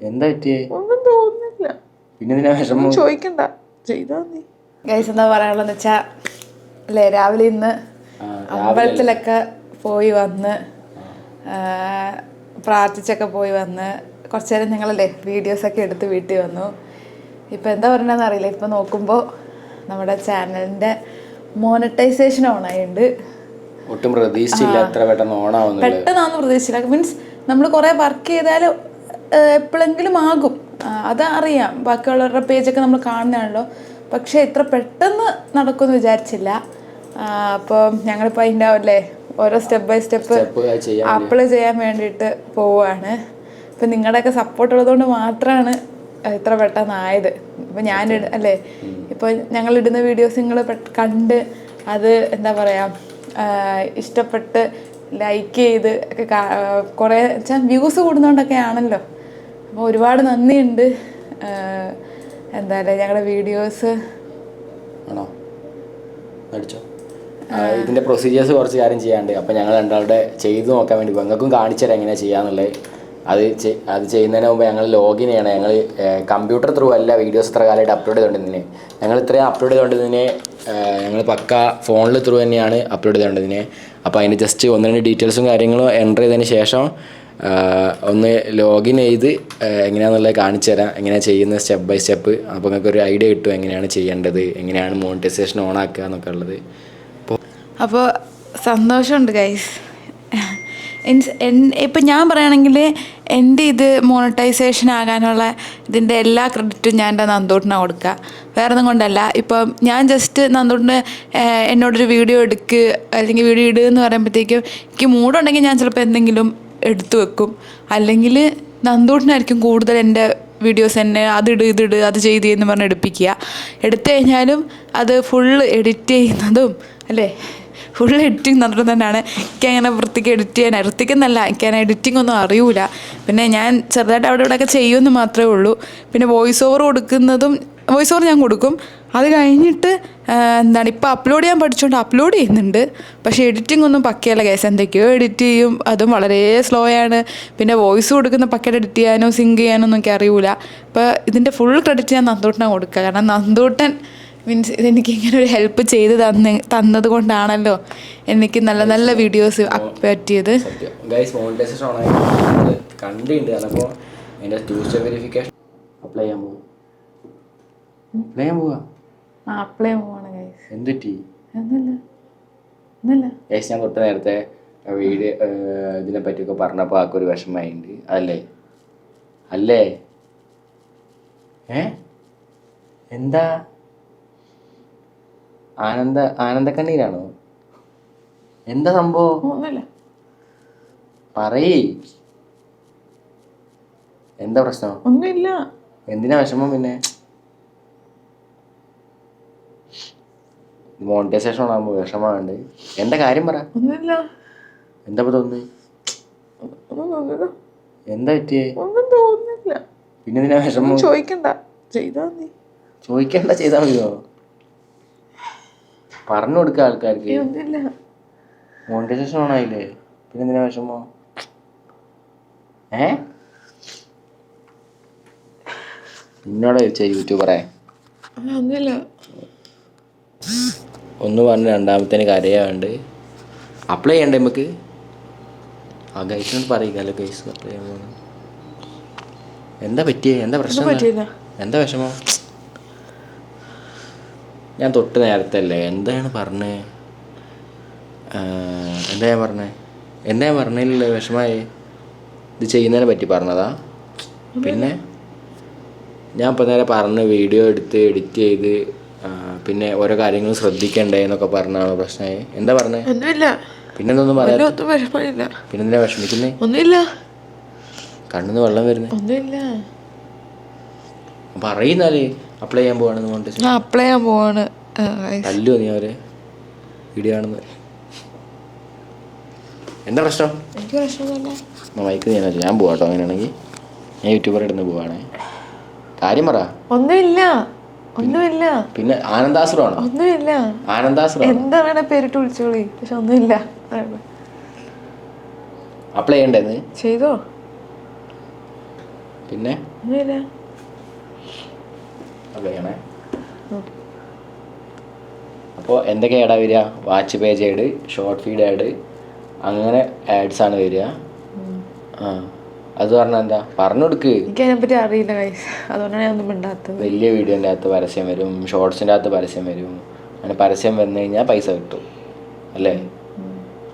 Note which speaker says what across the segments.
Speaker 1: എന്താ പറ്റിയേ?
Speaker 2: ഒന്നും തോന്നുന്നില്ല
Speaker 1: പിന്നെ വിഷമം?
Speaker 2: ചോദിക്കണ്ട. ചെയ്താ നീ
Speaker 3: ഗൈസ് എന്താ പറയാനുള്ളതെന്ന് വെച്ചാ അല്ലേ രാവിലെ ഇന്ന് അമ്പലത്തിലൊക്കെ പോയി വന്ന് പ്രാർത്ഥിച്ചൊക്കെ പോയി വന്ന് കുറച്ച് നേരം ഞങ്ങളല്ലേ വീഡിയോസൊക്കെ എടുത്ത് വീട്ടിൽ വന്നു. ഇപ്പൊ എന്താ പറയണമെന്ന് അറിയില്ല. ഇപ്പൊ നോക്കുമ്പോൾ നമ്മുടെ ചാനലിന്റെ മോണറ്റൈസേഷൻ ഓണായിട്ടുണ്ട്
Speaker 1: ഒട്ടും പ്രതീക്ഷിച്ചില്ല
Speaker 3: പെട്ടെന്നാന്ന് പ്രതീക്ഷിച്ചില്ല. മീൻസ് നമ്മൾ കുറേ വർക്ക് ചെയ്താൽ എപ്പോഴെങ്കിലും ആകും. അതറിയാം. അത് അറിയാം ബാക്കിയുള്ളവരുടെ പേജൊക്കെ നമ്മൾ കാണുന്നതാണല്ലോ. പക്ഷേ ഇത്ര പെട്ടെന്ന് നടക്കുമെന്ന് വിചാരിച്ചില്ല. അപ്പോൾ ഞങ്ങളിപ്പോൾ അതിന്റെ അല്ലേ ഓരോ സ്റ്റെപ്പ് ബൈ സ്റ്റെപ്പ് അപ്ലൈ ചെയ്യാൻ വേണ്ടിയിട്ട് പോവുകയാണ്. ഇപ്പം നിങ്ങളുടെയൊക്കെ സപ്പോർട്ട് ഉള്ളതുകൊണ്ട് മാത്രമാണ് ഇത്ര പെട്ടെന്നായത്. ഇപ്പം ഞാൻ അല്ലേ? ഇപ്പോൾ ഞങ്ങൾ ഇടുന്ന വീഡിയോസ് നിങ്ങൾ കണ്ട് അത് എന്താ പറയുക ഇഷ്ടപ്പെട്ട് ലൈക്ക് ചെയ്ത് ഒക്കെ കുറേ വെച്ചാൽ വ്യൂസ് കൂടുന്നതുകൊണ്ടൊക്കെ ആണല്ലോ അപ്പോൾ ഒരുപാട് നന്ദിയുണ്ട്. എന്തായാലും ഞങ്ങളുടെ വീഡിയോസ്
Speaker 1: ആണോ? മേടിച്ചോ ഇതിന്റെ ഇതിന്റെ പ്രൊസീജിയേഴ്സ് കുറച്ച് കാര്യം ചെയ്യാണ്ട് അപ്പം ഞങ്ങൾ രണ്ടാളുടെ ചെയ്ത് നോക്കാൻ വേണ്ടി നിങ്ങൾക്കും കാണിച്ചു തരാം എങ്ങനെയാണ് ചെയ്യാന്നുള്ളത്. അത് അത് ചെയ്യുന്നതിന് മുമ്പ് ഞങ്ങൾ ലോഗിൻ ചെയ്യണം. ഞങ്ങൾ കമ്പ്യൂട്ടർ ത്രൂ അല്ല വീഡിയോസ് ഇത്ര കാലമായിട്ട് അപ്ലോഡ് ചെയ്തുകൊണ്ടിരുന്നതിന് ഞങ്ങൾ ഇത്രയും അപ്ലോഡ് ചെയ്തുകൊണ്ടിരുന്നതിന് ഞങ്ങൾ പക്ക ഫോണിൽ ത്രൂ തന്നെയാണ് അപ്ലോഡ് ചെയ്തുകൊണ്ടിരുന്നതിന് അപ്പോൾ അതിന് ജസ്റ്റ് ഒന്ന് രണ്ട് ഡീറ്റെയിൽസും കാര്യങ്ങളും എന്റർ ചെയ്തതിന് ശേഷം ഒന്ന് ലോഗിൻ ചെയ്ത് എങ്ങനെയാണെന്നുള്ളത് കാണിച്ചു തരാം. എങ്ങനെയാണ് ചെയ്യുന്നത് സ്റ്റെപ്പ് ബൈ സ്റ്റെപ്പ് അപ്പോൾ നിങ്ങൾക്ക് ഒരു ഐഡിയ കിട്ടും എങ്ങനെയാണ് ചെയ്യേണ്ടത് എങ്ങനെയാണ് മോണിറ്റൈസേഷൻ ഓൺ ആക്കുക എന്നൊക്കെ ഉള്ളത്. അപ്പോൾ
Speaker 3: അപ്പോൾ സന്തോഷമുണ്ട് ഗൈസ് മീൻസ് ഇപ്പം ഞാൻ പറയുകയാണെങ്കിൽ എന്റെ ഇത് മോണിറ്റൈസേഷൻ ആകാനുള്ള ഇതിന്റെ എല്ലാ ക്രെഡിറ്റും ഞാൻ എന്റെ നന്ദോട്ടിനാണ് കൊടുക്കുക വേറെ ഒന്നും കൊണ്ടല്ല. ഇപ്പം ഞാൻ ജസ്റ്റ് നന്ദോട്ടിന് എന്നോടൊരു വീഡിയോ എടുക്ക് അല്ലെങ്കിൽ വീഡിയോ ഇടുക എന്ന് പറയുമ്പോഴത്തേക്കും എനിക്ക് മൂടുണ്ടെങ്കിൽ ഞാൻ ചിലപ്പോൾ എന്തെങ്കിലും എടുത്തു വെക്കും. അല്ലെങ്കിൽ നന്ദോട്ടിനായിരിക്കും കൂടുതൽ എന്റെ വീഡിയോസ് എന്നെ അതിട് ഇതിട് അത് ചെയ്ത് എന്ന് പറഞ്ഞ് എടുപ്പിക്കുക. എടുത്തു കഴിഞ്ഞാലും അത് ഫുള്ള് എഡിറ്റ് ചെയ്യുന്നതും അല്ലേ? ഫുൾ എഡിറ്റിംഗ് നടന്നത് തന്നെയാണ് എനിക്ക് അങ്ങനെ വൃത്തിക്ക് എഡിറ്റ് ചെയ്യാൻ വൃത്തിക്കെന്നല്ല എനിക്ക് അങ്ങനെ എഡിറ്റിംഗ് ഒന്നും അറിയൂല. പിന്നെ ഞാൻ ചെറുതായിട്ട് അവിടെ ഇവിടെയൊക്കെ ചെയ്യുമെന്ന് മാത്രമേ ഉള്ളൂ. പിന്നെ വോയിസ് ഓവർ കൊടുക്കുന്നതും വോയിസ് ഓവർ ഞാൻ കൊടുക്കും. അത് കഴിഞ്ഞിട്ട് എന്താണ് ഇപ്പോൾ അപ്ലോഡ് ചെയ്യാൻ പഠിച്ചുകൊണ്ട് അപ്ലോഡ് ചെയ്യുന്നുണ്ട്. പക്ഷേ എഡിറ്റിംഗ് ഒന്നും പക്കയല്ല കേസ് എന്തൊക്കെയോ എഡിറ്റ് ചെയ്യും. അതും വളരെ സ്ലോ ആണ്. പിന്നെ വോയിസ് കൊടുക്കുന്ന പക്കയുടെ എഡിറ്റ് ചെയ്യാനോ സിങ്ക് ചെയ്യാനോ ഒന്നും എനിക്ക് അറിയൂല. അപ്പോൾ ഇതിന്റെ ഫുൾ ക്രെഡിറ്റ് ഞാൻ നന്ദൂട്ടനാണ് കൊടുക്കുക. കാരണം നന്ദൂട്ടൻ മീൻസ് ഇതെനിക്ക് ഇങ്ങനെ ഒരു ഹെൽപ്പ് ചെയ്ത് തന്ന് തന്നത് കൊണ്ടാണല്ലോ എനിക്ക് നല്ല നല്ല വീഡിയോസ് പറ്റിയത്.
Speaker 1: അപ്ലൈ ചെയ്യാൻ പോകും അപ്ലൈ ചെയ്യാൻ പോവാ?
Speaker 3: ആ അപ്ലൈ പോവാണ് ഗൈസ്
Speaker 1: എന്തുറ്റി
Speaker 3: ഒന്നുമില്ല. ഒന്നുമില്ല.
Speaker 1: ഗൈസ് ഞാൻ തൊട്ട് നേരത്തെ വീഡിയോ ഇതിനെ പറ്റിയൊക്കെ പറഞ്ഞപ്പോൾ ആൾക്ക് ഒരു വിഷമമായിട്ടുണ്ട് അല്ലേ അല്ലേ? ഏ? എന്താ? ആനന്ദ ആനന്ദക്കണ്ണീരാണോ? എന്താ സംഭവം?
Speaker 3: ഒന്നുമില്ല.
Speaker 1: പറയേ. എന്താ പ്രശ്നം?
Speaker 2: ഒന്നുമില്ല.
Speaker 1: എന്തിനാ വിഷമം പിന്നെ? മോണിറ്റൈസേഷൻ ആകുമ്പോ വിഷമാണ്ട് എന്താ കാര്യം പറ.
Speaker 2: ഒന്നുമില്ല.
Speaker 1: എന്താ
Speaker 2: തോന്നി
Speaker 1: എന്താ പറ്റിയേ?
Speaker 2: ഒന്നും തോന്നുന്നില്ല.
Speaker 1: പിന്നെ എന്തിനാ വിഷമം
Speaker 2: ചോദിക്കണ്ട. ചെയ്താ നീ
Speaker 1: ചോദിക്കണ്ട ചെയ്താൽ മതിയോ? പറഞ്ഞു കൊടുക്ക ആൾക്കാർക്ക്. മോണിറ്റൈസേഷൻ ഓൺ ആയില്ലേ പിന്നെ എന്തിനാ വിഷമം? ഏ? നിന്നോട് ചോദിച്ചാ യൂട്യൂബറെ. ഒന്ന് പറഞ്ഞ് രണ്ടാമത്തേന് കരയാണ്ട് അപ്ലൈ ചെയ്യണ്ടേ നമുക്ക് ആ ഗൈസിനോട് പറയുകയല്ലോ ഗൈസ് അപ്ലൈ ചെയ്യാൻ പോകുന്നു എന്താ പറ്റിയേ? എന്താ പ്രശ്നം? എന്താ വിഷമം? ഞാൻ തൊട്ട് നേരത്തെ അല്ലേ? എന്താണ് പറഞ്ഞേ? എന്താ ഞാൻ പറഞ്ഞേ? എന്താ ഞാൻ പറഞ്ഞില്ലല്ലോ വിഷമായി ഇത് ചെയ്യുന്നതിനെ പറ്റി പറഞ്ഞതാ? പിന്നെ ഞാൻ ഇപ്പം നേരെ പറഞ്ഞ് വീഡിയോ എടുത്ത് എഡിറ്റ് ചെയ്ത് പിന്നെ ഓരോ കാര്യങ്ങളും ശ്രദ്ധിക്കണ്ടേ എന്നൊക്കെ പറഞ്ഞാണോ പ്രശ്നമായി. എന്താ പറഞ്ഞേ? പിന്നെന്തൊന്നും പറയാ
Speaker 2: വിഷമമില്ല.
Speaker 1: പിന്നെന്തിനാ വിഷമിക്കുന്നേ?
Speaker 2: ഒന്നുമില്ല.
Speaker 1: കണ്ണിന്ന് വെള്ളം വരുന്നേ.
Speaker 2: ഒന്നുമില്ല.
Speaker 1: പറയുന്നാലേ അപ്ലൈ ചെയ്യാൻ പോവാണെന്ന് പറഞ്ഞിട്ട്
Speaker 2: ഞാൻ അപ്ലൈ ചെയ്യാൻ പോവാണ്.
Speaker 1: അല്ലോ നീ അവരെ? വീഡിയോ ആണെന്ന് എന്താ പ്രശ്നം?
Speaker 2: എനിക്ക് പ്രശ്നമൊന്നുമില്ല.
Speaker 1: മൈക്ക് ഞാൻ ഞാൻ പോവാട്ടോ അങ്ങനെയാണെങ്കിൽ. ഞാൻ യൂട്യൂബർ ഇടുന്ന് പോവാണേ. കാര്യം പറ.
Speaker 2: ഒന്നുമില്ല. ഒന്നുമില്ല.
Speaker 1: പിന്നെ ആനന്ദാസുരമാണോ
Speaker 2: ഒന്നുമില്ല.
Speaker 1: ആനന്ദാസുരം
Speaker 2: എന്താ വേണേ പേരിട്ട് വിളിച്ചോളി. പക്ഷെ ഒന്നുമില്ല.
Speaker 1: അപ്ലൈ ചെയ്യണ്ടേന്ന്
Speaker 2: ചെയ്തോ?
Speaker 1: പിന്നെ?
Speaker 3: ഒന്നുമില്ല.
Speaker 1: വേണേ അപ്പോൾ എന്തൊക്കെ ആഡാ വരിക? Watch page ad short feed ad അങ്ങനെ ആഡ്സ് ആണ് വരിക. ആ അത് പറഞ്ഞാൽ എന്താ? പറഞ്ഞു കൊടുക്ക്
Speaker 3: എനിക്ക് അതിനെപ്പറ്റി അറിയില്ല അതുകൊണ്ടാണ് ഞാൻ ഒന്നും മിണ്ടാത്തത്.
Speaker 1: വലിയ വീഡിയോന്റെ അകത്ത് പരസ്യം വരും ഷോർട്സിന്റെ അകത്ത് പരസ്യം വരും. അങ്ങനെ പരസ്യം വന്നു കഴിഞ്ഞാൽ പൈസ കിട്ടും. അല്ലേ?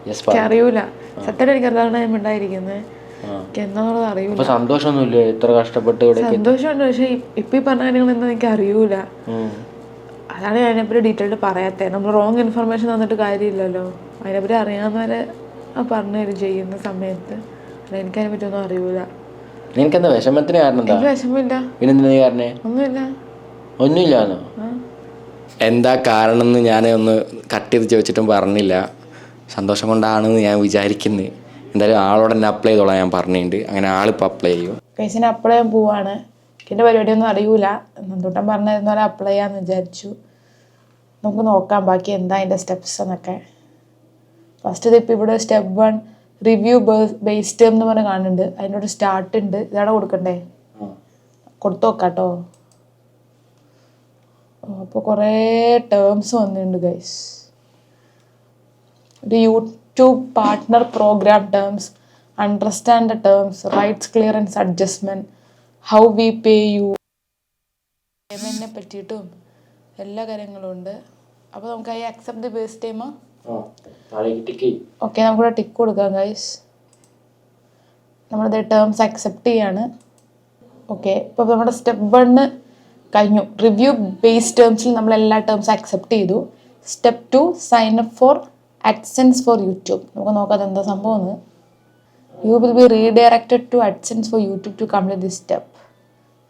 Speaker 1: യെസ്
Speaker 3: അറിയൂല സത്യം എനിക്ക് അറിയാതാണ് ഞാൻ മിണ്ടായിരിക്കുന്നത് എനിക്ക് അറിയൂല.
Speaker 1: സന്തോഷമൊന്നുമില്ലേ? ഇത്ര കഷ്ടപ്പെട്ട് ഇവിടെ
Speaker 3: സന്തോഷമുണ്ട്. പക്ഷെ ഇപ്പൊ ഈ പറഞ്ഞ കാര്യങ്ങൾ എന്താ എനിക്ക് അറിയൂല.
Speaker 1: ഉം.
Speaker 3: അതാണ് ഞാൻ അതിനെപ്പറ്റി ഡീറ്റെയിൽഡ് പറയാത്തത് നമ്മൾ റോങ് ഇൻഫർമേഷൻ തന്നിട്ട് കാര്യമില്ലല്ലോ. അതിനെപ്പറ്റി അറിയാവുന്നവരെ പറഞ്ഞു തരും ചെയ്യുന്ന സമയത്ത്. അല്ല എനിക്ക് അതിനെപ്പറ്റി ഒന്നും അറിയൂല.
Speaker 1: നിനക്കെന്താ വിഷമത്തിന് കാരണം എന്താ?
Speaker 3: വിഷമില്ല വിഷമമില്ല.
Speaker 1: പിന്നെ എന്തിനാ നീ കാരണേ?
Speaker 3: ഒന്നുമില്ല.
Speaker 1: ഒന്നുമില്ലാന്നോ? എന്താ കാരണം എന്ന് ഞാൻ ഒന്ന് കട്ട് ചെയ്ത് ചോദിച്ചിട്ടും പറഞ്ഞില്ല. സന്തോഷം കൊണ്ടാണെന്ന് ഞാൻ വിചാരിക്കുന്നത് എന്തായാലും ആളോട് തന്നെ അപ്ലൈ ചെയ്തോളാം ഞാൻ പറഞ്ഞിട്ടുണ്ട്. അങ്ങനെ ആളിപ്പോൾ അപ്ലൈ ചെയ്യും.
Speaker 3: കഴിച്ചാൽ അപ്ലൈ ചെയ്യാൻ പോവാണ്. എന്റെ പരിപാടിയൊന്നും അറിയൂല. നന്ദൂട്ടൻ പറഞ്ഞിരുന്ന പോലെ അപ്ലൈ ചെയ്യാന്ന് വിചാരിച്ചു. നമുക്ക് നോക്കാം ബാക്കി എന്താ അതിന്റെ സ്റ്റെപ്സ് എന്നൊക്കെ. ഫസ്റ്റ് ഇതിപ്പോൾ ഇവിടെ സ്റ്റെപ്പ് വൺ റിവ്യൂ ബേസ്ഡ് എന്ന് പറഞ്ഞ് കാണുന്നുണ്ട്. ഒരു സ്റ്റാർട്ട് ഉണ്ട്. ഇതാണ് കൊടുക്കണ്ടേ? കൊടുത്തു നോക്കാം കേട്ടോ അപ്പോൾ കുറേ ടേംസ് വന്നിട്ടുണ്ട് ഗൈസ് ഒരു YouTube partner program terms understand the terms rights clearance adjustment how we pay you പേയ്മെന്റിനെ പറ്റിയിട്ടും എല്ലാ കാര്യങ്ങളും ഉണ്ട്. അപ്പോൾ നമുക്ക് I accept the base time okay നമുക്കിവിടെ ടിക്ക് കൊടുക്കാം ഗൈസ് നമ്മളിത് ടേംസ് അക്സെപ്റ്റ് ചെയ്യാണ്. ഓക്കെ ഇപ്പോൾ നമ്മുടെ സ്റ്റെപ്പ് വണ്ണ് കഴിഞ്ഞു. റിവ്യൂ ബേസ് ടേംസിൽ നമ്മൾ എല്ലാ ടേംസ് അക്സെപ്റ്റ് ചെയ്തു. Step two sign up for AdSense for YouTube നമുക്ക് നോക്കാം എന്താ സംഭവം you will be redirected to AdSense for YouTube to complete this step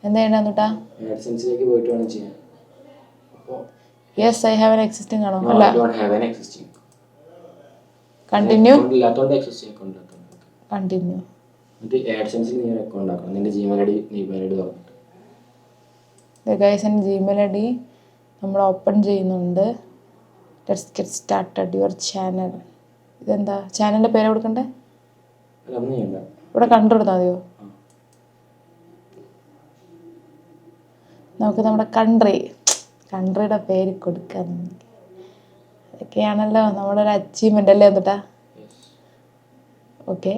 Speaker 3: എന്താ ചെയ്യണ്ടെന്ന് കേട്ടാ
Speaker 1: AdSense-ലേക്ക് പോയിട്ട് വേണം ചെയ്യാൻ. അപ്പോൾ
Speaker 3: yes I have an existing ആണോ. അല്ല. കണ്ടിന്യൂ കണ്ടിന്യൂ ഗൈസ് എന്റെ ജിമെയിൽ ഐ ഡി നമ്മൾ ഓപ്പൺ ചെയ്യുന്നുണ്ട്. Let's get started your channel ഇതെന്താ? ചാനലിന്റെ പേര് കൊടുക്കണ്ടേ? ഇവിടെ കണ്ടുകൊടുത്താൽ മതിയോ? നമുക്ക് നമ്മുടെ കൺട്രി കൺട്രിയുടെ പേര് കൊടുക്കാം അതൊക്കെയാണല്ലോ നമ്മുടെ ഒരു അച്ചീവ്മെന്റ് അല്ലേ എന്നിട്ടാ? ഓക്കെ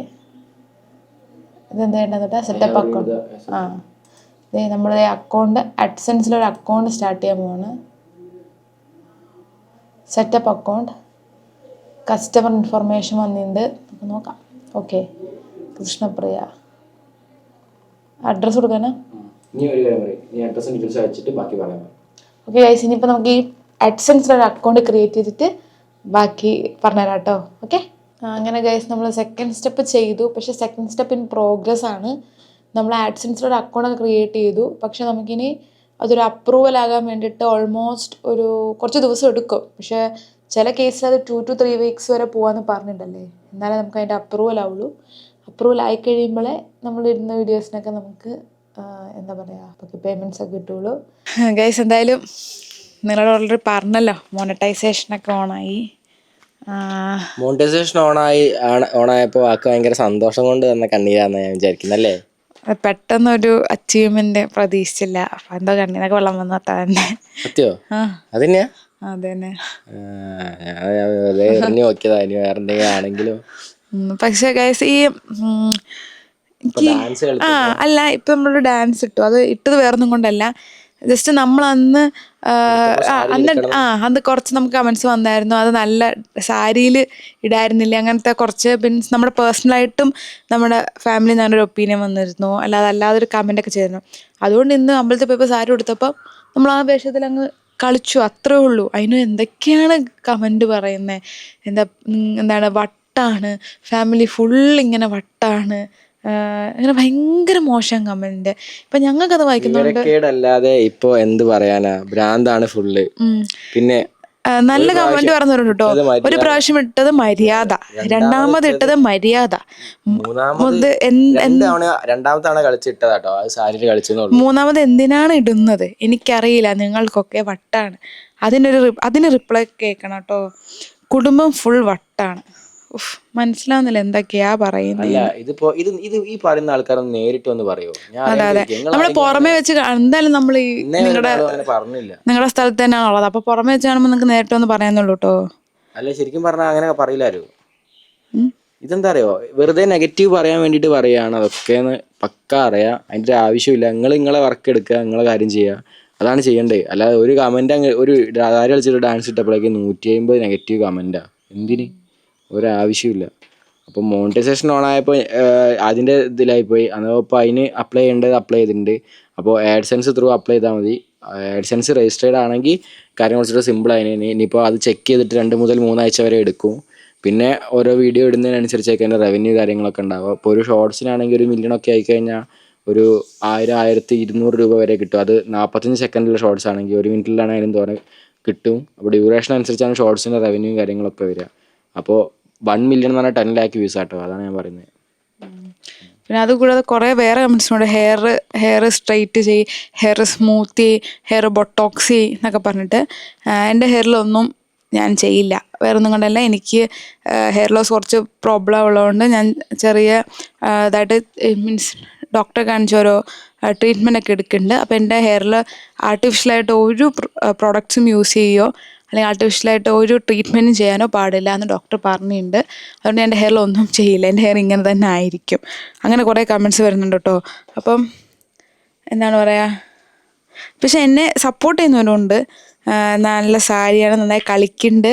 Speaker 3: ഇതെന്താ ചെയ്യേണ്ടത് സെറ്റപ്പ് അക്കൗണ്ട് ആ. ഇതേ നമ്മുടെ അക്കൗണ്ട് അഡ്സെൻസിലൊരു അക്കൗണ്ട് സ്റ്റാർട്ട് ചെയ്യാൻ പോവാണ്. സെറ്റപ്പ് അക്കൗണ്ട് കസ്റ്റമർ ഇൻഫർമേഷൻ വന്നിട്ടുണ്ട് നമുക്ക് നോക്കാം. ഓക്കെ കൃഷ്ണപ്രിയ. അഡ്രസ്സ് കൊടുക്കാനാ?
Speaker 1: നീ ഒരു കാര്യം പറയ്. നീ അഡ്രസ്സ് ഡീറ്റെയിൽസ് അയച്ചിട്ട് ബാക്കി പറയാം.
Speaker 3: ഓക്കെ ഗൈസ് ഇനിയിപ്പോൾ നമുക്ക് ഈ അഡ്സെൻസിലൊരു അക്കൗണ്ട് ക്രിയേറ്റ് ചെയ്തിട്ട് ബാക്കി പറഞ്ഞുതരാം കേട്ടോ. ഓക്കെ അങ്ങനെ ഗൈസ് നമ്മൾ സെക്കൻഡ് സ്റ്റെപ്പ് ചെയ്തു. പക്ഷേ സെക്കൻഡ് സ്റ്റെപ്പ് ഇൻ പ്രോഗ്രസ് ആണ്. നമ്മൾ ആഡ്സെൻസിലൊരു അക്കൗണ്ടൊക്കെ ക്രിയേറ്റ് ചെയ്തു. പക്ഷേ നമുക്കിനി അതൊരു അപ്രൂവൽ ആകാൻ വേണ്ടിയിട്ട് ഓൾമോസ്റ്റ് ഒരു കുറച്ച് ദിവസം എടുക്കും. പക്ഷേ ചില കേസിൽ അത് ടു ടു ത്രീ വീക്സ് വരെ പോകാമെന്ന് പറഞ്ഞിട്ടുണ്ടല്ലേ എന്നാലേ നമുക്ക് അതിന്റെ അപ്രൂവൽ ആവുള്ളൂ. അപ്രൂവൽ ആയി കഴിയുമ്പോഴേ നമ്മൾ ഇടുന്ന വീഡിയോസിനൊക്കെ നമുക്ക് എന്താ പറയുക ബാക്കി പേയ്മെന്റ്സ് ഒക്കെ കിട്ടുള്ളൂ.
Speaker 4: ഗൈസ് എന്തായാലും നിങ്ങളോട് ഓൾറെഡി പറഞ്ഞല്ലോ മോണിറ്റൈസേഷനൊക്കെ ഓണായി.
Speaker 1: മോണിറ്റൈസേഷൻ ഓണായി ഓണായപ്പോൾ ആക്ക് ഭയങ്കര സന്തോഷം കൊണ്ട് തന്ന കണ്ണീരാന്ന് ഞാൻ വിചാരിക്കുന്നല്ലേ
Speaker 4: പെട്ടെന്നൊരു അച്ചീവ്മെന്റ് പ്രതീക്ഷിച്ചില്ല. അപ്പൊ എന്തോ കണ്ണിനൊക്കെ വെള്ളം വന്നു തന്നെ
Speaker 1: സത്യോ? അതന്നെയാ?
Speaker 4: അതന്നെ.
Speaker 1: ആ, ഞാൻ ഞാൻ വെറുതെ എറിഞ്ഞു നോക്കിയതാ. ഇനി വേറെ എന്തെങ്കിലും ആണെങ്കിലും.
Speaker 4: പക്ഷെ ഗൈസ് ഈ എനിക്ക് ആ അല്ല ഇപ്പൊ നമ്മളൊരു ഡാൻസ് ഇട്ടു. അത് ഇട്ടത് വേറൊന്നും കൊണ്ടല്ല. ജസ്റ്റ് നമ്മൾ അന്ന് അന്ന് ആ അന്ന് കുറച്ച് നമുക്ക് കമൻസ് വന്നായിരുന്നു. അത് നല്ല സാരിയിൽ ഇടായിരുന്നില്ല. അങ്ങനത്തെ കുറച്ച് മീൻസ് നമ്മുടെ പേഴ്സണലായിട്ടും നമ്മുടെ ഫാമിലി നല്ലൊരു ഒപ്പീനിയൻ വന്നിരുന്നു. അല്ലാതെ അല്ലാതെ ഒരു കമന്റ് ഒക്കെ ചെയ്തിരുന്നു. അതുകൊണ്ട് ഇന്ന് അമ്പലത്തിൽ പോയപ്പോൾ സാരി കൊടുത്തപ്പോൾ നമ്മൾ ആ വേഷത്തിൽ അങ്ങ് കളിച്ചു. അത്രേ ഉള്ളൂ. അതിന് എന്തൊക്കെയാണ് കമന്റ് പറയുന്നത് എന്താ എന്താണ് വട്ടാണ്? ഫാമിലി ഫുൾ ഇങ്ങനെ വട്ടാണ്. ഇങ്ങനെ ഭയങ്കര മോശം കമന്റ് ഇപ്പൊ ഞങ്ങൾക്കത് അത്
Speaker 1: വായിക്കുന്നുണ്ട് ഇപ്പൊ എന്ത് പറയാനാ? ഭ്രാന്താണ് ഫുള്ള്. പിന്നെ
Speaker 4: നല്ല കമന്റ് പറഞ്ഞവരുണ്ട്? കേട്ടോ ഒരു പ്രാവശ്യം ഇട്ടത് മര്യാദ. രണ്ടാമത് ഇട്ടത് മര്യാദ.
Speaker 1: മൂന്നാമത്
Speaker 4: എന്തിനാണ് ഇടുന്നത്? എനിക്കറിയില്ല. നിങ്ങൾക്കൊക്കെ വട്ടാണ്. അതിനൊരു അതിന് റിപ്ലൈ കേൾക്കണം കേട്ടോ. കുടുംബം ഫുൾ വട്ടാണ്.
Speaker 3: മനസ്സിലാവുന്നില്ല എന്തൊക്കെയാ പറയുന്നത്
Speaker 1: അല്ല ഇതിപ്പോ ഇത് ഇത് ഈ പറയുന്ന ആൾക്കാരൊന്ന് നേരിട്ട് ഒന്ന് പറയോ?
Speaker 3: അതെ അതെ. നമ്മൾ പുറമെ വെച്ച് കാ- എന്തായാലും നമ്മൾ ഈ
Speaker 1: നിങ്ങളുടെ അങ്ങനെ പറഞ്ഞില്ല.
Speaker 3: നിങ്ങളുടെ സ്ഥലത്ത് തന്നെയാണ് ഉള്ളത്? അപ്പൊ പുറമെ വെച്ച് കാണുമ്പോൾ നിങ്ങൾക്ക് നേരിട്ട് ഒന്ന് പറയാന്നുള്ളൂ കേട്ടോ
Speaker 1: അല്ല ശരിക്കും പറഞ്ഞാൽ അങ്ങനെ പറയില്ലാരോ? ഇതെന്താ അറിയോ? വെറുതെ നെഗറ്റീവ് പറയാൻ വേണ്ടിട്ട് പറയാണ് അതൊക്കെ എന്ന് പക്ക അറിയാം. അതിന്റെ ഒരു ആവശ്യമില്ല. നിങ്ങൾ നിങ്ങളെ വർക്ക് എടുക്കുക നിങ്ങളെ കാര്യം ചെയ്യുക അതാണ് ചെയ്യേണ്ടത് അല്ലാതെ ഒരു കമന്റ് അങ്ങ് ഒരു ആര് കളിച്ചിട്ട് ഡാൻസ് ഇട്ടപ്പോഴേക്ക് നൂറ്റി അമ്പത് നെഗറ്റീവ് കമന്റാ എന്തിന്? ഒരാവശ്യമില്ല അപ്പോൾ മോണിറ്റൈസേഷൻ ഓൺ ആയപ്പോൾ അതിന്റെ ഇതിലായിപ്പോയി. അപ്പോൾ അതിന് അപ്ലൈ ചെയ്യേണ്ടത് അപ്ലൈ ചെയ്തിട്ടുണ്ട്. അപ്പോൾ ആഡ്സെൻസ് ത്രൂ അപ്ലൈ ചെയ്താൽ മതി. ആഡ്സെൻസ് രജിസ്റ്റേഡ് ആണെങ്കിൽ കാര്യം കുറച്ചിട്ട് സിമ്പിൾ ആയിന്. ഇനിയിപ്പോൾ അത് ചെക്ക് ചെയ്തിട്ട് രണ്ട് മുതൽ മൂന്നാഴ്ച വരെ എടുക്കും. പിന്നെ ഓരോ വീഡിയോ ഇടുന്നതിനനുസരിച്ചൊക്കെ അതിന്റെ റവന്യൂ കാര്യങ്ങളൊക്കെ ഉണ്ടാവും. അപ്പോൾ ഒരു ഷോർട്സിനാണെങ്കിൽ ഒരു മില്യൺ ഒക്കെ ആയിക്കഴിഞ്ഞാൽ ഒരു ആയിരം ആയിരത്തി ഇരുന്നൂറ് രൂപ വരെ കിട്ടും. അത് നാൽപ്പത്തഞ്ച് സെക്കൻഡിലെ ഷോർട്സ് ആണെങ്കിൽ ഒരു മിനിറ്റിലാണെങ്കിലും തോനെ കിട്ടും. അപ്പോൾ ഡ്യൂറേഷൻ അനുസരിച്ചാണ് ഷോർട്സിന്റെ റവന്യൂ കാര്യങ്ങളൊക്കെ വരിക. അപ്പോൾ വൺ മില്യൺ എന്ന് പറഞ്ഞാൽ ടെൻ ലാക്ക് വ്യൂസ് ആട്ടോ. അതാണ് ഞാൻ പറയുന്നത്
Speaker 3: പിന്നെ അത് കൂടാതെ കുറേ വേറെ കമൻസിനുണ്ട് ഹെയർ ഹെയർ സ്ട്രൈറ്റ് ചെയ് ഹെയർ സ്മൂത്ത് ഹെയർ ബൊട്ടോക്സി എന്നൊക്കെ പറഞ്ഞിട്ട് എന്റെ ഹെയറിലൊന്നും ഞാൻ ചെയ്യില്ല. വേറെ ഒന്നും കൊണ്ടല്ല. എനിക്ക് ഹെയർ ലോസ് കുറച്ച് പ്രോബ്ലം ഉള്ളതുകൊണ്ട് ഞാൻ ചെറിയ ഇതായിട്ട് മീൻസ് ഡോക്ടറെ കാണിച്ച ഓരോ ട്രീറ്റ്മെന്റ് ഒക്കെ എടുക്കുന്നുണ്ട് അപ്പോൾ എന്റെ ഹെയറിൽ ആർട്ടിഫിഷ്യലായിട്ട് ഒരു പ്രോഡക്ട്സും യൂസ് ചെയ്യുകയോ അല്ലെങ്കിൽ ആർട്ടിഫിഷ്യലായിട്ട് ഒരു ട്രീറ്റ്മെന്റും ചെയ്യാനോ പാടില്ല എന്ന് ഡോക്ടർ പറഞ്ഞിട്ടുണ്ട്. അതുകൊണ്ട് എന്റെ ഹെയറിൽ ഒന്നും ചെയ്യില്ല. എന്റെ ഹെയർ ഇങ്ങനെ തന്നെ ആയിരിക്കും. അങ്ങനെ കുറേ കമന്റ്സ് വരുന്നുണ്ട് കേട്ടോ. അപ്പം എന്താണ് പറയുക പക്ഷെ എന്നെ സപ്പോർട്ട് ചെയ്യുന്നവരുണ്ട്. നല്ല സാരിയാണ് നന്നായി കളിക്കുന്നുണ്ട്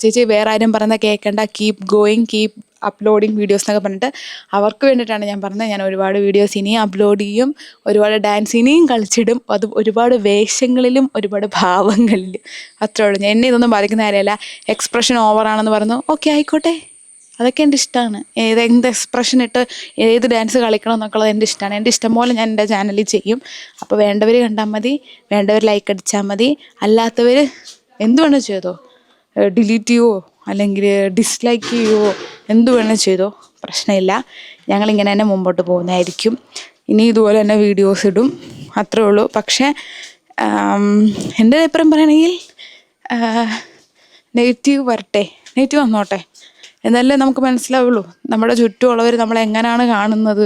Speaker 3: ചേച്ചി വേറെ ആരും പറയുന്ന കേൾക്കണ്ട. Keep going keep uploading videos എന്നൊക്കെ പറഞ്ഞിട്ട് അവർക്ക് വേണ്ടിയിട്ടാണ് ഞാൻ പറഞ്ഞത്. ഞാൻ ഒരുപാട് വീഡിയോസ് ഇനിയും അപ്ലോഡ് ചെയ്യും. ഒരുപാട് ഡാൻസ് ഇനിയും കളിച്ചിടും. അത് ഒരുപാട് വേഷങ്ങളിലും ഒരുപാട് ഭാവങ്ങളിലും. അത്രേ ഉള്ളൂ. എന്നെ ഇതൊന്നും ബാധിക്കുന്ന കാര്യമല്ല. എക്സ്പ്രഷൻ ഓവറാണെന്ന് പറഞ്ഞു. ഓക്കെ ആയിക്കോട്ടെ. അതൊക്കെ എന്റെ ഇഷ്ടമാണ് ഏത് എന്ത് എക്സ്പ്രഷൻ ഇട്ട് ഏത് ഡാൻസ് കളിക്കണം എന്നൊക്കെയുള്ളത് എന്റെ ഇഷ്ടമാണ് എന്റെ ഇഷ്ടം പോലെ ഞാൻ എന്റെ ചാനലിൽ ചെയ്യും. അപ്പോൾ വേണ്ടവർ കണ്ടാൽ മതി. വേണ്ടവർ ലൈക്ക് അടിച്ചാൽ മതി. അല്ലാത്തവർ എന്തുവേണോ ചെയ്തോ. ഡിലീറ്റ് ചെയ്യുവോ അല്ലെങ്കിൽ ഡിസ്ലൈക്ക് ചെയ്യുവോ എന്തു വേണമെങ്കിലും ചെയ്തോ പ്രശ്നമില്ല. ഞങ്ങളിങ്ങനെ തന്നെ മുമ്പോട്ട് പോകുന്നതായിരിക്കും. ഇനി ഇതുപോലെ തന്നെ വീഡിയോസ് ഇടും. അത്രേ ഉള്ളൂ. പക്ഷേ എന്റെ അഭിപ്രായം പറയുകയാണെങ്കിൽ നെഗറ്റീവ് വരട്ടെ. നെഗറ്റീവ് വന്നോട്ടെ. എന്നല്ലേ നമുക്ക് മനസ്സിലാവുള്ളൂ. നമ്മുടെ ചുറ്റുമുള്ളവർ നമ്മളെ എങ്ങനെയാണ് കാണുന്നത്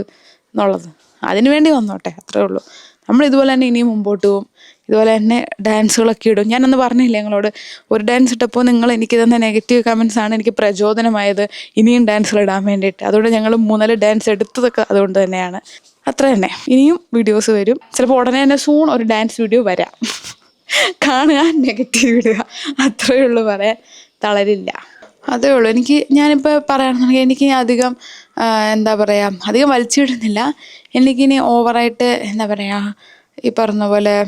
Speaker 3: എന്നുള്ളത്. അതിനു വേണ്ടി വന്നോട്ടെ. അത്രേ ഉള്ളൂ. നമ്മൾ ഇതുപോലെ തന്നെ ഇനിയും മുമ്പോട്ട് പോകും. ഇതുപോലെ തന്നെ ഡാൻസുകളൊക്കെ ഇടും. ഞാനന്ന് പറഞ്ഞില്ലേ നിങ്ങളോട്? ഒരു ഡാൻസ് ഇട്ടപ്പോൾ നിങ്ങൾ എനിക്ക് തന്നെ നെഗറ്റീവ് കമൻസ് ആണ് എനിക്ക് പ്രചോദനമായത്. ഇനിയും ഡാൻസുകൾ ഇടാൻ വേണ്ടിയിട്ട്. അതുകൊണ്ട് ഞങ്ങൾ മൂന്നാൽ ഡാൻസ് എടുത്തതൊക്കെ അതുകൊണ്ട് തന്നെയാണ്. അത്ര തന്നെ. ഇനിയും വീഡിയോസ് വരും. ചിലപ്പോൾ ഉടനെ തന്നെ സൂൺ ഒരു ഡാൻസ് വീഡിയോ വരാം. കാണുക നെഗറ്റീവ് ഇടുക. അത്രയേ ഉള്ളൂ പറയാൻ. തളരില്ല. അതേ ഉള്ളൂ. എനിക്ക് ഞാനിപ്പോൾ പറയുകയാണെന്നുണ്ടെങ്കിൽ എനിക്ക് അധികം എന്താ പറയുക അധികം വലിച്ചിടുന്നില്ല. എനിക്കിനി ഓവറായിട്ട് എന്താ പറയുക ഈ പറഞ്ഞ പോലെ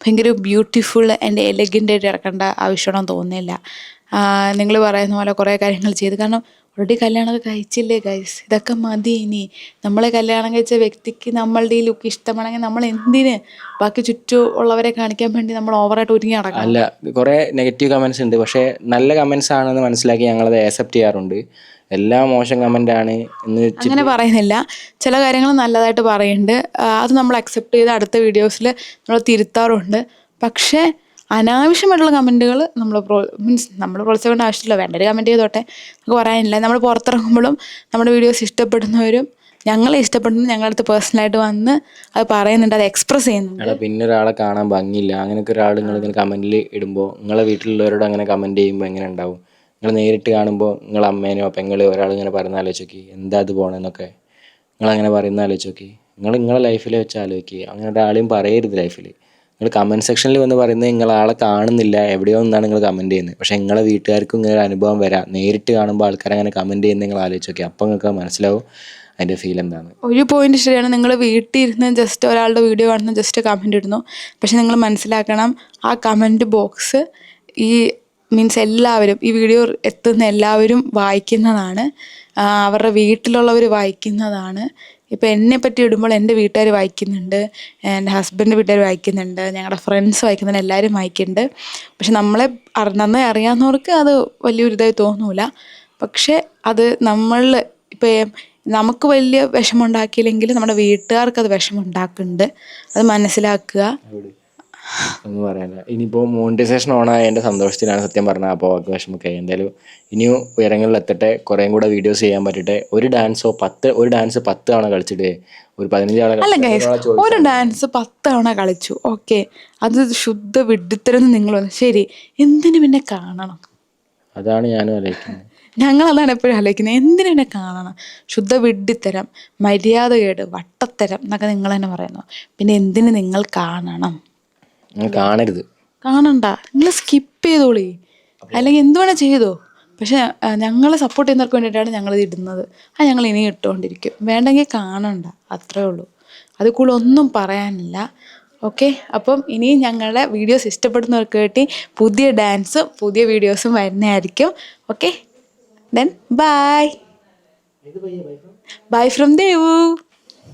Speaker 3: ഭയങ്കര ബ്യൂട്ടിഫുൾ ആൻഡ് എലഗന്റ് ആയിട്ട് ഇറക്കേണ്ട ആവശ്യമാണെന്ന് തോന്നുന്നില്ല. നിങ്ങൾ പറയുന്ന പോലെ കുറേ കാര്യങ്ങൾ ചെയ്ത്. കാരണം ഓൾറെഡി കല്യാണമൊക്കെ കഴിച്ചില്ലേ ഗൈസ് ഇതൊക്കെ മതി ഇനി. നമ്മളെ കല്യാണം കഴിച്ച വ്യക്തിക്ക് നമ്മളുടെ ഈ ലുക്ക് ഇഷ്ടമാണെങ്കിൽ നമ്മൾ എന്തിന്? ബാക്കി ചുറ്റും ഉള്ളവരെ കാണിക്കാൻ വേണ്ടി നമ്മൾ ഓവറായിട്ട് ഒരുങ്ങി നടക്കാം
Speaker 1: അല്ല കുറേ നെഗറ്റീവ് കമൻസ് ഉണ്ട്. പക്ഷേ നല്ല കമൻസ് ആണെന്ന് മനസ്സിലാക്കി ഞങ്ങളത് ആക്സെപ്റ്റ് ചെയ്യാറുണ്ട്. എല്ലാം മോശം കമന്റ് ആണ് എന്ന്
Speaker 3: അങ്ങനെ പറയുന്നില്ല. ചില കാര്യങ്ങൾ നല്ലതായിട്ട് പറയുന്നുണ്ട്. അത് നമ്മൾ അക്സെപ്റ്റ് ചെയ്ത് അടുത്ത വീഡിയോസിൽ നമ്മൾ തിരുത്താറുണ്ട്. പക്ഷേ അനാവശ്യമായിട്ടുള്ള കമന്റുകൾ നമ്മൾ പ്രോ മീൻസ് നമ്മൾ പ്രോത്സാഹിക്കേണ്ട ആവശ്യമില്ല. വേണ്ട ഒരു കമന്റ് ചെയ്തോട്ടെ. നമുക്ക് പറയാനില്ല. നമ്മൾ പുറത്തിറങ്ങുമ്പോഴും നമ്മുടെ വീഡിയോസ് ഇഷ്ടപ്പെടുന്നവരും ഞങ്ങളെ ഇഷ്ടപ്പെടുന്ന ഞങ്ങളുടെ അടുത്ത് പേഴ്സണലായിട്ട് വന്ന് അത് പറയുന്നുണ്ട് അത് എക്സ്പ്രസ് ചെയ്യുന്നുണ്ട്.
Speaker 1: പിന്നെ ഒരാളെ കാണാൻ ഭംഗിയില്ല. അങ്ങനെയൊക്കെ ഒരാൾ നിങ്ങൾ ഇങ്ങനെ കമന്റിൽ ഇടുമ്പോൾ നിങ്ങളെ വീട്ടിലുള്ളവരോട് അങ്ങനെ കമന്റ് ചെയ്യുമ്പോൾ എങ്ങനെ ഉണ്ടാവും? നിങ്ങൾ നേരിട്ട് കാണുമ്പോൾ നിങ്ങൾ അമ്മേനോ പെങ്ങളെയോ ഒരാൾ ഇങ്ങനെ പറയുന്ന ആലോചിച്ച് നോക്കി എന്താ അത് പോണെന്നൊക്കെ? നിങ്ങൾ അങ്ങനെ പറയുന്ന ആലോചിച്ച് നോക്കി നിങ്ങൾ നിങ്ങളെ ലൈഫിൽ വെച്ച് ആലോചിക്കുക അങ്ങനെ ഒരാളെയും പറയരുത് ലൈഫിൽ നിങ്ങൾ കമന്റ് സെക്ഷനിൽ വന്ന് പറയുന്നത് നിങ്ങൾ ആളെ കാണുന്നില്ല എവിടെയോ നിന്നാണ് നിങ്ങൾ കമന്റ് ചെയ്യുന്നത്. പക്ഷേ നിങ്ങളെ വീട്ടുകാർക്കും ഇങ്ങനെ ഒരു അനുഭവം വരാം. നേരിട്ട് കാണുമ്പോൾ ആൾക്കാർ അങ്ങനെ കമന്റ് ചെയ്യുന്ന നിങ്ങൾ ആലോചിച്ച് നോക്കി അപ്പോൾ നിങ്ങൾക്ക് മനസ്സിലാവും അതിന്റെ ഫീൽ എന്താണ്.
Speaker 3: ഒരു പോയിന്റ് ശരിയാണ്. നിങ്ങൾ വീട്ടിലിരുന്ന് ജസ്റ്റ് ഒരാളുടെ വീഡിയോ കാണുന്ന ജസ്റ്റ് കമന്റ് ഇടുന്നു. പക്ഷെ നിങ്ങൾ മനസ്സിലാക്കണം ആ കമന്റ് ബോക്സ് ഈ മീൻസ് എല്ലാവരും ഈ വീഡിയോ എത്തുന്ന എല്ലാവരും വായിക്കുന്നതാണ്. അവരുടെ വീട്ടിലുള്ളവർ വായിക്കുന്നതാണ്. ഇപ്പോൾ എന്നെ പറ്റി ഇടുമ്പോൾ എന്റെ വീട്ടുകാർ വായിക്കുന്നുണ്ട്. എന്റെ ഹസ്ബൻഡ് വീട്ടുകാർ വായിക്കുന്നുണ്ട്. ഞങ്ങളുടെ ഫ്രണ്ട്സ് വായിക്കുന്നുണ്ട്. എല്ലാവരും വായിക്കുന്നുണ്ട്. പക്ഷെ നമ്മളെ നന്നായി അറിയാവുന്നവർക്ക് അത് വലിയൊരു ഇതായി തോന്നൂല. പക്ഷേ അത് നമ്മൾ ഇപ്പോൾ നമുക്ക് വലിയ വിഷമം ഉണ്ടാക്കിയില്ലെങ്കിൽ നമ്മുടെ വീട്ടുകാർക്ക് അത് വിഷമം ഉണ്ടാക്കുന്നുണ്ട്. അത് മനസ്സിലാക്കുക.
Speaker 1: ഒന്നും പറയാനില്ല. ഇനിയിപ്പോൾ മോണിറ്റൈസേഷൻ ഓണായ എന്റെ സന്തോഷത്തിലാണ് സത്യം പറഞ്ഞാൽ അപ്പോൾ ഒക്കെ വിഷമൊക്കെ എന്തായാലും ഇനിയും ഉയരങ്ങളിൽ എത്തട്ടെ കുറേയും കൂടെ വീഡിയോസ് ചെയ്യാൻ പറ്റട്ടെ. ഒരു ഡാൻസോ പത്ത് ഒരു ഡാൻസ് പത്ത് തവണ കളിച്ചിട്ട് ഒരു പതിനഞ്ച് തവണ.
Speaker 3: ഒരു ഡാൻസ് പത്ത് തവണ കളിച്ചു. ഓക്കെ അത് ശുദ്ധ വിഡിത്തരം നിങ്ങൾ ശരി എന്തിനു പിന്നെ കാണണം?
Speaker 1: അതാണ് ഞാനും ആലോചിക്കുന്നത്.
Speaker 3: ഞങ്ങൾ അതാണ് എപ്പോഴും ആലോചിക്കുന്നത്. എന്തിനു പിന്നെ കാണണം? ശുദ്ധ മര്യാദ കേട് വട്ടത്തരം എന്നൊക്കെ നിങ്ങൾ തന്നെ പറയുന്നു പിന്നെ എന്തിനു നിങ്ങൾ കാണണം?
Speaker 1: കാണരുത്.
Speaker 3: കാണണ്ട. നിങ്ങൾ സ്കിപ്പ് ചെയ്തോളി. അല്ലെങ്കിൽ എന്ത് വേണേ ചെയ്തോ. പക്ഷെ ഞങ്ങളെ സപ്പോർട്ട് ചെയ്യുന്നവർക്ക് വേണ്ടിയിട്ടാണ് ഞങ്ങളിത് ഇടുന്നത്. അത് ഞങ്ങൾ ഇനി ഇട്ടുകൊണ്ടിരിക്കും വേണ്ടെങ്കിൽ കാണണ്ട. അത്രേ ഉള്ളൂ. അത് കൂടുതൽ ഒന്നും പറയാനില്ല. ഓക്കെ? അപ്പം ഇനിയും ഞങ്ങളുടെ വീഡിയോസ് ഇഷ്ടപ്പെടുന്നവർക്ക് വേണ്ടി പുതിയ ഡാൻസും പുതിയ വീഡിയോസും വരുന്നതായിരിക്കും. Okay? Then bye bye from Devu